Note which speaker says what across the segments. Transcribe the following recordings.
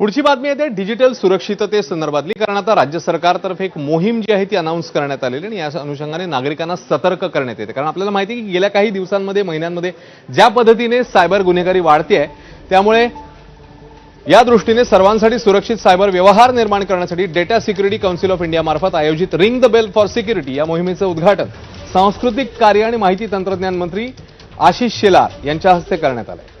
Speaker 1: पुढची बातमी येते. डिजिटल सुरक्षितते संदर्भातली कारण आता राज्य सरकारतर्फे एक मोहीम जी आहे ती अनाऊन्स करण्यात आलेली आणि या अनुषंगाने नागरिकांना सतर्क करण्यात येते. कारण आपल्याला माहिती आहे की गेल्या काही दिवसांमध्ये महिन्यांमध्ये ज्या पद्धतीने सायबर गुन्हेगारी वाढते आहे त्यामुळे या दृष्टीने सर्वांसाठी सुरक्षित सायबर व्यवहार निर्माण करण्यासाठी डेटा सिक्युरिटी काउन्सिल ऑफ इंडियामार्फत आयोजित ring the bell for security या मोहिमेचं उद्घाटन सांस्कृतिक कार्य आणि माहिती तंत्रज्ञान मंत्री आशिष शेलार यांच्या हस्ते करण्यात आलं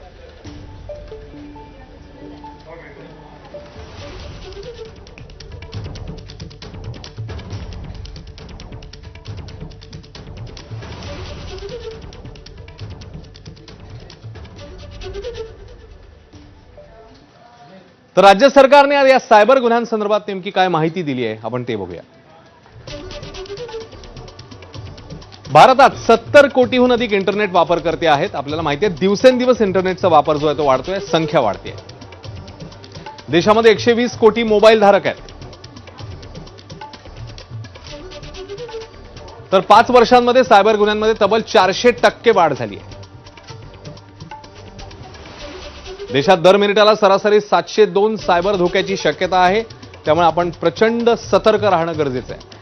Speaker 1: तर राज्य सरकारने या सायबर गुन्ह्यांसंदर्भात नेमकी काय माहिती दिली आहे? आपण ते बघूया. भारतात सत्तर कोटीहून अधिक इंटरनेट वापरकर्ते आहेत. आपल्याला माहिती आहे दिवसेंदिवस इंटरनेटचा वापर जो आहे तो वाढतोय संख्या वाढते. देशामध्ये एकशे वीस कोटी मोबाईल धारक आहेत. तर पाच वर्षांमध्ये सायबर गुन्ह्यांमध्ये तब्बल चारशे टक्के वाढ झाली आहे. देशात दर मिनिटाला सरासरी सातशे दोन सायबर धोक्याची शक्यता आहे. त्यामुळे आपण प्रचंड सतर्क राहणं गरजेचं आहे.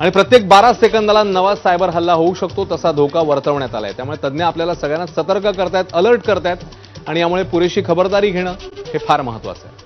Speaker 1: आणि प्रत्येक बारा सेकंदाला नवा सायबर हल्ला होऊ शकतो तसा धोका वर्तवण्यात आलाय. त्यामुळे तज्ज्ञ आपल्याला सगळ्यांना सतर्क करतायत अलर्ट करतायत. आणि यामुळे पुरेशी खबरदारी घेणं हे फार महत्वाचं आहे.